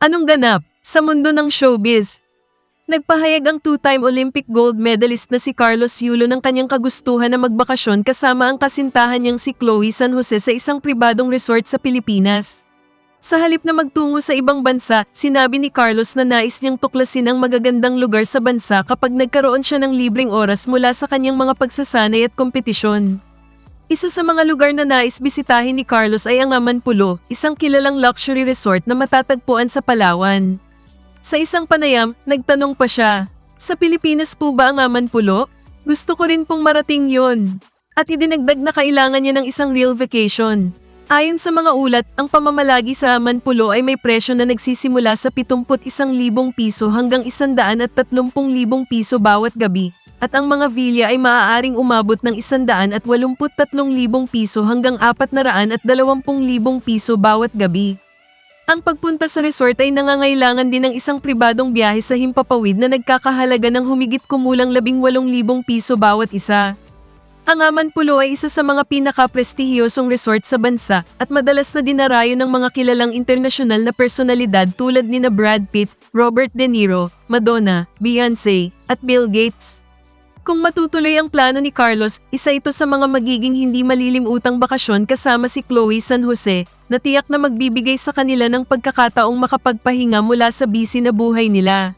Anong ganap sa mundo ng showbiz? Nagpahayag ang two-time Olympic gold medalist na si Carlos Yulo ng kanyang kagustuhan na magbakasyon kasama ang kasintahan niyang si Chloe San Jose sa isang pribadong resort sa Pilipinas. Sa halip na magtungo sa ibang bansa, sinabi ni Carlos na nais niyang tuklasin ang magagandang lugar sa bansa kapag nagkaroon siya ng libreng oras mula sa kanyang mga pagsasanay at kompetisyon. Isa sa mga lugar na nais bisitahin ni Carlos ay ang Amanpulo, isang kilalang luxury resort na matatagpuan sa Palawan. Sa isang panayam, nagtanong pa siya, Sa Pilipinas po ba ang Amanpulo? Gusto ko rin pong marating yon. At idinagdag na kailangan niya ng isang real vacation. Ayon sa mga ulat, ang pamamalagi sa Amanpulo ay may presyo na nagsisimula sa 71,000 piso hanggang 130,000 piso bawat gabi. At ang mga villa ay maaaring umabot ng 183,000 piso hanggang 420,000 piso bawat gabi. Ang pagpunta sa resort ay nangangailangan din ng isang pribadong biyahe sa himpapawid na nagkakahalaga ng humigit kumulang 18,000 piso bawat isa. Ang Amanpulo ay isa sa mga pinaka-prestihiyosong resort sa bansa at madalas na dinarayo ng mga kilalang internasyonal na personalidad tulad ni na Brad Pitt, Robert De Niro, Madonna, Beyonce, at Bill Gates. Kung matutuloy ang plano ni Carlos, isa ito sa mga magiging hindi malilimutang bakasyon kasama si Chloe San Jose, na tiyak na magbibigay sa kanila ng pagkakataong makapagpahinga mula sa busy na buhay nila.